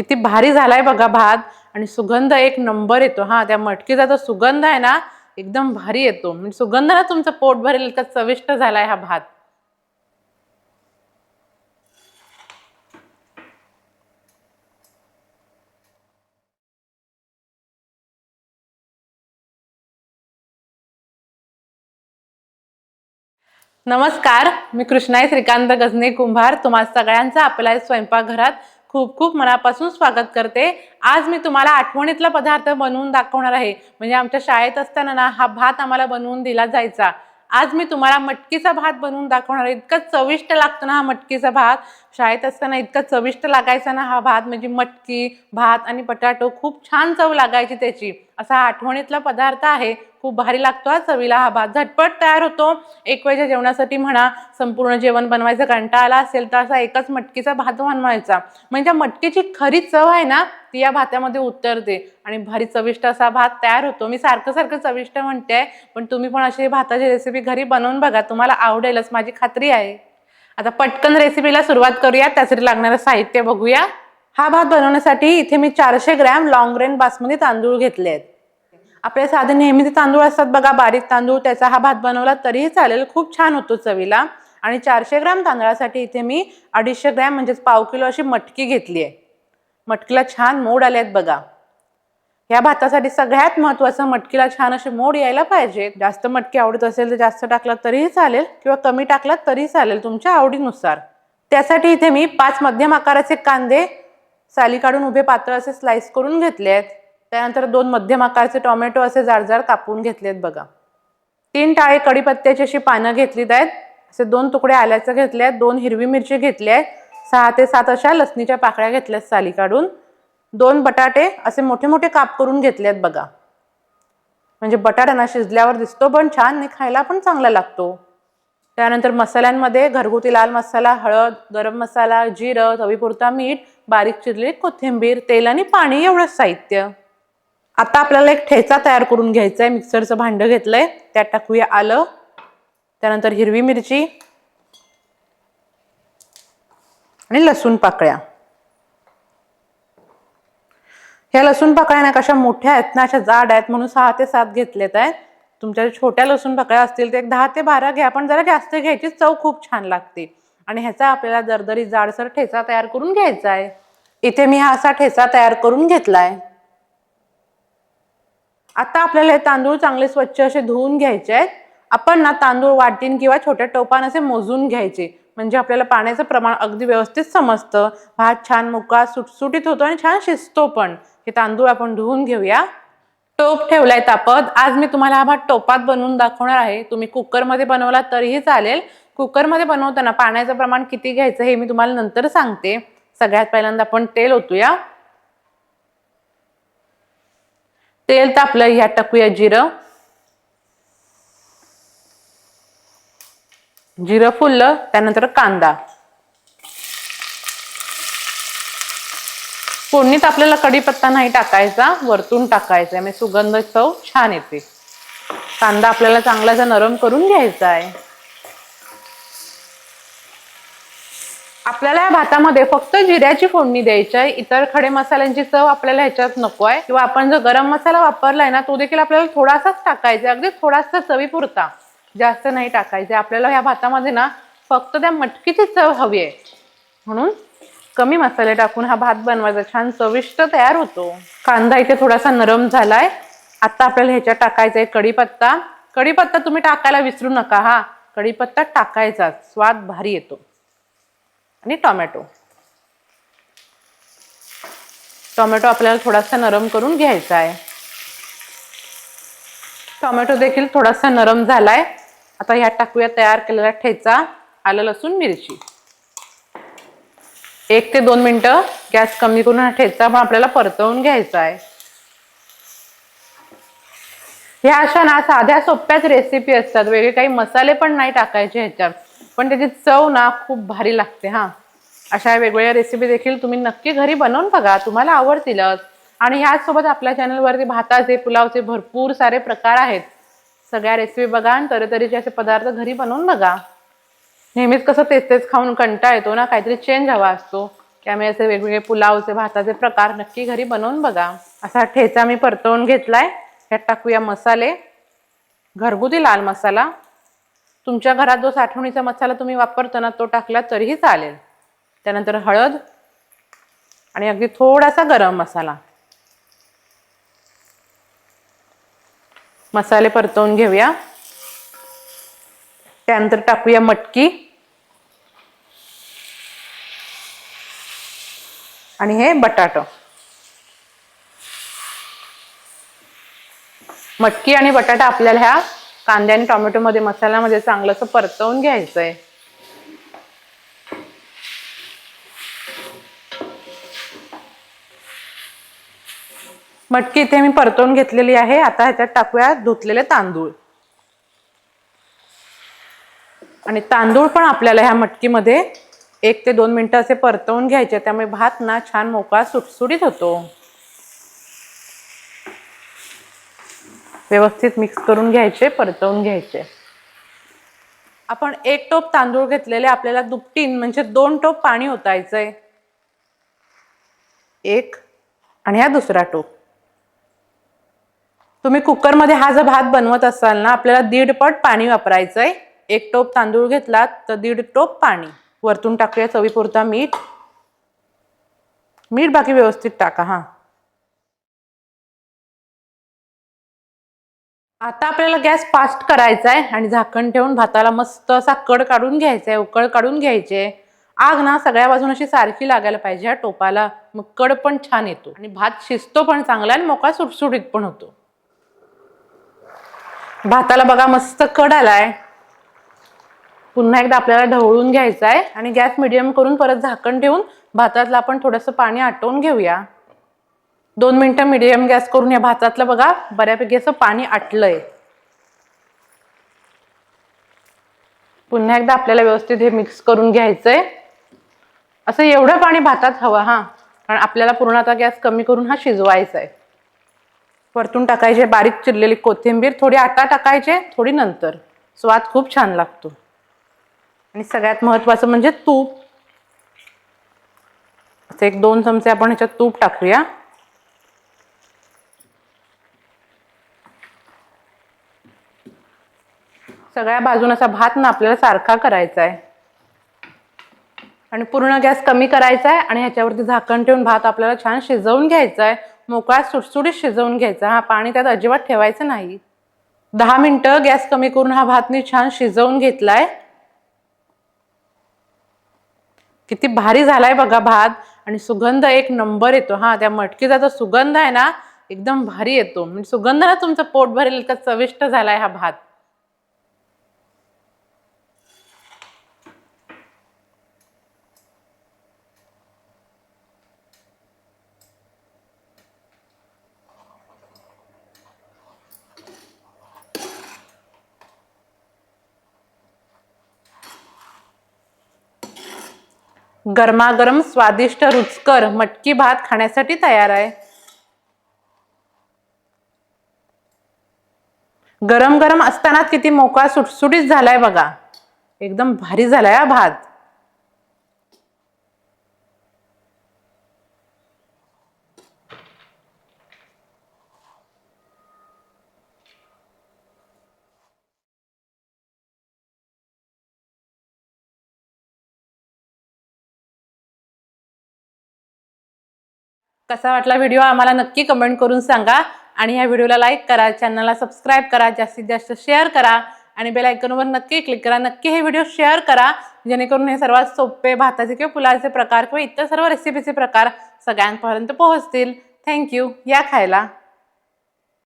किती भारी झालाय बघा भात. आणि सुगंध एक नंबर येतो हा. त्या मटकीचा जो सुगंध आहे ना एकदम भारी येतो. म्हणजे सुगंध ना तुमचं पोट भरेल इतका चविष्ट झालाय हा भात. नमस्कार मी कृष्णाई श्रीकांत गजने कुंभार. तुम्हा सगळ्यांचं आपल्या स्वयंपाकघरात खूप खूप मनापासून स्वागत करते. आज मी तुम्हाला आठवणीतला पदार्थ बनवून दाखवणार आहे. म्हणजे आमच्या शाळेत असताना ना हा भात आम्हाला बनवून दिला जायचा. आज मी तुम्हाला मटकीचा भात बनवून दाखवणार आहे. इतका चविष्ट लागतो ना हा मटकीचा भात. शाळेत असताना इतका चविष्ट लागायचा ना हा भात. म्हणजे मटकी भात आणि बटाटो खूप छान चव लागायची त्याची. असा आठवणीतला पदार्थ आहे. खूप भारी लागतो हा चवीला. हा भात झटपट तयार होतो. एक वेळच्या जेवणासाठी म्हणा संपूर्ण जेवण बनवायचा कंटाळा आला असेल तर असा एकच मटकीचा भात बनवायचा. म्हणजे मटकीची खरी चव आहे ना ती या भातामध्ये उतरते आणि भारी चविष्ट असा भात तयार होतो. मी सारखं सारखं चविष्ट म्हणते पण तुम्ही पण अशी भाताची रेसिपी घरी बनवून बघा. तुम्हाला आवडेलच. माझी खात्री आहे. आता पटकन रेसिपीला सुरुवात करूया. त्यासाठी लागणारं साहित्य बघूया. हा भात बनवण्यासाठी इथे मी चारशे ग्रॅम लॉंग रेन बासमती तांदूळ घेतले आहेत आपले साधे नेहमीचे तांदूळ असतात बघा बारीक तांदूळ त्याचा हा भात बनवला तरीही चालेल. खूप छान होतो चवीला. आणि चारशे ग्रॅम तांदळासाठी इथे मी अडीचशे ग्रॅम म्हणजेच पाव किलो अशी मटकी घेतली आहे मटकीला छान मोड आले आहेत बघा. या भातासाठी सगळ्यात महत्वाचं मटकीला छान असे मोड यायला पाहिजे. जास्त मटकी आवडत असेल तर जास्त टाकला तरीही चालेल किंवा कमी टाकला तरी चालेल तुमच्या आवडीनुसार. त्यासाठी इथे मी पाच मध्यम आकाराचे कांदे साली काढून उभे पातळ असे स्लाइस करून घेतले आहेत त्यानंतर दोन मध्यम आकाराचे टोमॅटो असे जाडजाड कापून घेतलेत बघा. तीन टाळे कडीपत्त्याची अशी पानं घेतलीत आहेत. असे दोन तुकडे आल्याचं घेतले आहेत दोन हिरवी मिरची घेतली आहे. सहा ते सात अशा लसणीच्या पाकळ्या घेतल्यात साली काढून. दोन बटाटे असे मोठे मोठे काप करून घेतले आहेत बघा. म्हणजे बटाट्याना शिजल्यावर दिसतो पण छान आणि खायला पण चांगला लागतो. त्यानंतर मसाल्यांमध्ये घरगुती लाल मसाला हळद गरम मसाला जिरं चवीपुरता मीठ बारीक चिरलेली कोथिंबीर तेल आणि पाणी एवढंच साहित्य. आता आपल्याला एक ठेचा तयार करून घ्यायचा आहे. मिक्सरचं भांडं घेतलंय. त्यात टाकूया आलं. त्यानंतर हिरवी मिरची आणि लसूण पाकळ्या. ह्या लसूण पाकळ्या ना कशा मोठ्या आहेत ना अशा जाड आहेत म्हणून सहा ते सात घेतलेत आहे. तुमच्या छोट्या लसूण पाकळ्या असतील ते एक दहा ते बारा घ्या. पण जरा जास्त घ्यायची चव खूप छान लागते. आणि ह्याचा आपल्याला दरदरी जाडसर ठेचा तयार करून घ्यायचा आहे. इथे मी हा असा ठेचा तयार करून घेतलाय. आता आपल्याला हे तांदूळ चांगले स्वच्छ असे धुवून घ्यायचे आहेत. आपण ना तांदूळ वाटीन किंवा छोट्या टोपान असे मोजून घ्यायचे. म्हणजे आपल्याला पाण्याचं प्रमाण अगदी व्यवस्थित समजतं. भात छान मुका सुटसुटीत होतो आणि छान शिजतो पण. हे तांदूळ आपण धुवून घेऊया. टोप ठेवलाय तापत. आज मी तुम्हाला हा भात टोपात बनवून दाखवणार आहे. तुम्ही कुकरमध्ये बनवला तरीही चालेल. कुकरमध्ये बनवताना पाण्याचं प्रमाण किती घ्यायचं हे मी तुम्हाला नंतर सांगते. सगळ्यात पहिल्यांदा आपण तेल ओतूया. तेल तापलं ह्यात टाकूया जिरं. जिरं फुललं त्यानंतर कांदा. फोडणीत आपल्याला कढीपत्ता नाही टाकायचा वरतून टाकायचा म्हणजे सुगंध चव छान येते. कांदा आपल्याला चांगला नरम करून घ्यायचा आहे आपल्याला या भातामध्ये फक्त जिऱ्याची फोडणी द्यायची आहे. इतर खडे मसाल्यांची चव आपल्याला ह्याच्यात नको आहे. किंवा आपण जो गरम मसाला वापरलाय ना तो देखील आपल्याला थोडासाच टाकायचा अगदी थोडासा चवीपुरता जास्त नाही टाकायचा आपल्याला ह्या भातामध्ये ना फक्त त्या मटकीची चव हवी आहे. म्हणून कमी मसाले टाकून हा भात बनवायचा. छान चविष्ट तयार होतो. कांदा इथे थोडासा नरम झालाय. आता आपल्याला ह्याच्यात टाकायचा आहे कढीपत्ता. कढीपत्ता तुम्ही टाकायला विसरू नका हा. कढीपत्ता टाकायचा स्वाद भारी येतो. आणि टोमॅटो. टोमॅटो आपल्याला थोडासा नरम करून घ्यायचा आहे. टोमॅटो देखील थोडासा नरम झालाय. आता ह्यात टाकूया तयार केलेला ठेचा आलं लसूण मिरची. एक ते दोन मिनटं गॅस कमी करून हा ठेचा पण आपल्याला परतवून घ्यायचा आहे. ह्या अशा ना साध्या सोप्याच रेसिपी असतात. वेगळे काही मसाले पण नाही टाकायचे ह्याच्यात. पण त्याची चव ना खूप भारी लागते हा. अशा वेगवेगळ्या रेसिपी देखील तुम्ही नक्की घरी बनवून बघा तुम्हाला आवडतीलच. आणि ह्याचसोबत आपल्या चॅनलवरती भाताचे पुलावचे भरपूर सारे प्रकार आहेत. सगळ्या रेसिपी बघा आणि तऱ्हेतरीचे असे पदार्थ घरी बनवून बघा. नेहमीच कसं तेच तेच खाऊन कंटा येतो ना काहीतरी चेंज हवा असतो. त्यामुळे असे वेगवेगळे पुलावचे भाताचे प्रकार नक्की घरी बनवून बघा. असा ठेचा मी परतवून घेतलाय. ह्यात टाकूया मसाले. घरगुती लाल मसाला. तुमच्या घरात जो साठवणीचा मसाला तुम्ही वापरता ना तो टाकला तरीही चालेल. त्यानंतर हळद आणि अगदी थोडासा गरम मसाला. मसाले परतवून घेऊया. त्यानंतर टाकूया मटकी. आणि हे बटाटो. मटकी आणि बटाटा आपल्याला ह्या कांदे आणि टोमॅटोमध्ये मसाल्यामध्ये चांगलंसं परतवून घ्यायचं आहे मटकी इथे मी परतवून घेतलेली आहे. आता ह्याच्यात टाकूया धुतलेले तांदूळ. आणि तांदूळ पण आपल्याला ह्या मटकीमध्ये एक ते दोन मिनटं असे परतवून घ्यायचे त्यामुळे भात ना छान मोकळा सुटसुटीत होतो. व्यवस्थित मिक्स करून घ्यायचे परतवून घ्यायचे. आपण एक टोप तांदूळ घेतलेले आपल्याला दुपटीन म्हणजे दोन टोप पाणी ओतायचंय. एक आणि हा दुसरा टोप. तुम्ही कुकरमध्ये हा जर भात बनवत असाल ना आपल्याला दीड पट पाणी वापरायचंय. एक टोप तांदूळ घेतलात तर दीड टोप पाणी. वरतून टाकूया चवीपुरता मीठ. मीठ बाकी व्यवस्थित टाका हा. आता आपल्याला गॅस फास्ट करायचा आहे आणि झाकण ठेवून भाताला मस्त असा कड काढून घ्यायचा आहे उकळ काढून घ्यायचे. आग ना सगळ्या बाजून अशी सारखी लागायला पाहिजे ह्या टोपाला. मग कड पण छान येतो. आणि भात शिजतो पण चांगला आणि मोकळा सुटसुटीत पण होतो. भाताला बघा मस्त कड आलाय. पुन्हा एकदा आपल्याला ढवळून घ्यायचा आहे आणि गॅस मिडियम करून परत झाकण ठेवून भातातलं आपण थोडंसं पाणी आटवून घेऊया. दोन मिनटं मिडियम गॅस करून या भातातलं बघा बऱ्यापैकी असं पाणी आटलंय. पुन्हा एकदा आपल्याला व्यवस्थित हे मिक्स करून घ्यायचंय. असं एवढं पाणी भातात हवं हा. कारण आपल्याला पूर्ण आता गॅस कमी करून हा शिजवायचा आहे परतून टाकायचे बारीक चिरलेली कोथिंबीर थोडी आटा टाकायचे थोडी नंतर. स्वाद खूप छान लागतो. आणि सगळ्यात महत्वाचं म्हणजे तूप. असं एक दोन चमचे आपण ह्याच्यात तूप टाकूया. सगळ्या बाजून असा भात ना आपल्याला सारखा करायचा आहे आणि पूर्ण गॅस कमी करायचा आहे आणि ह्याच्यावरती झाकण ठेवून भात आपल्याला छान शिजवून घ्यायचा आहे मोकळा सुटसुटीत शिजवून घ्यायचा. हा पाणी त्यात अजिबात ठेवायचं नाही. दहा मिनटं गॅस कमी करून हा भात मी छान शिजवून घेतलाय. किती भारी झालाय बघा भात. आणि सुगंध एक नंबर येतो. हा त्या मटकीचा जो सुगंध आहे ना एकदम भारी येतो. म्हणजे सुगंध ना तुमचं पोट भरेल इतका चविष्ट झालाय हा भात. गरमागरम स्वादिष्ट रुचकर मटकी भात खाण्यासाठी तयार आहे. गरम गरम असताना किती मोकळा सुटसुटीत झालाय बघा. एकदम भारी झालाय हा भात. कसा वाटला व्हिडिओ आम्हाला नक्की कमेंट करून सांगा. आणि ह्या व्हिडिओला लाईक करा चॅनलला सबस्क्राईब करा जास्तीत जास्त शेअर करा. आणि बेल आयकॉनवर नक्की क्लिक करा नक्की हे व्हिडिओ शेअर करा. जेणेकरून हे सर्वात सोपे भाताचे किंवा पुलाचे प्रकार किंवा इतर सर्व रेसिपीचे प्रकार सगळ्यांपर्यंत पोहोचतील. थँक्यू या खायला.